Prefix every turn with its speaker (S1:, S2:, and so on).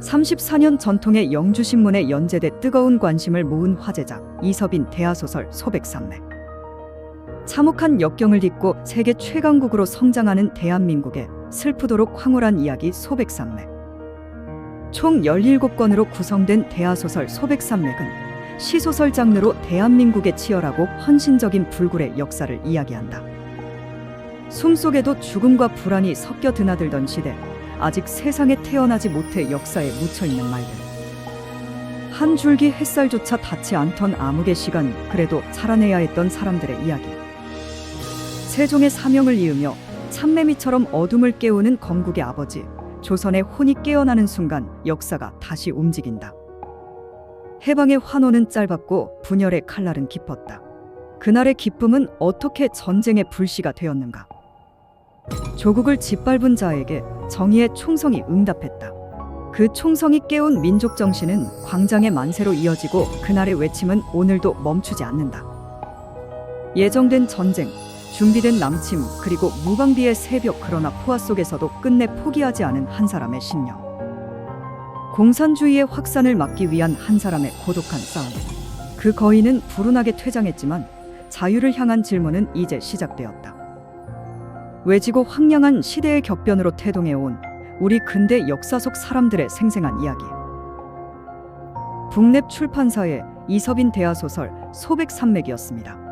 S1: 34년 전통의 영주신문에 연재돼 뜨거운 관심을 모은 화제작 이서빈 대하소설 소백산맥. 참혹한 역경을 딛고 세계 최강국으로 성장하는 대한민국의 슬프도록 황홀한 이야기 소백산맥. 총 17권으로 구성된 대하소설 소백산맥은 시소설 장르로 대한민국의 치열하고 헌신적인 불굴의 역사를 이야기한다. 숨속에도 죽음과 불안이 섞여 드나들던 시대, 아직 세상에 태어나지 못해 역사에 묻혀 있는 말들. 한 줄기 햇살조차 닿지 않던 암흑의 시간, 그래도 살아내야 했던 사람들의 이야기. 세종의 사명을 이으며 참매미처럼 어둠을 깨우는 건국의 아버지, 조선의 혼이 깨어나는 순간 역사가 다시 움직인다. 해방의 환호는 짧았고 분열의 칼날은 깊었다. 그날의 기쁨은 어떻게 전쟁의 불씨가 되었는가? 조국을 짓밟은 자에게 정의의 총성이 응답했다. 그 총성이 깨운 민족 정신은 광장의 만세로 이어지고 그날의 외침은 오늘도 멈추지 않는다. 예정된 전쟁, 준비된 남침, 그리고 무방비의 새벽 그러나 포화 속에서도 끝내 포기하지 않은 한 사람의 신념. 공산주의의 확산을 막기 위한 한 사람의 고독한 싸움. 그 거인은 불운하게 퇴장했지만 자유를 향한 질문은 이제 시작되었다. 외지고 황량한 시대의 격변으로 태동해온 우리 근대 역사 속 사람들의 생생한 이야기. 북랩 출판사의 이서빈 대하소설 소백산맥이었습니다.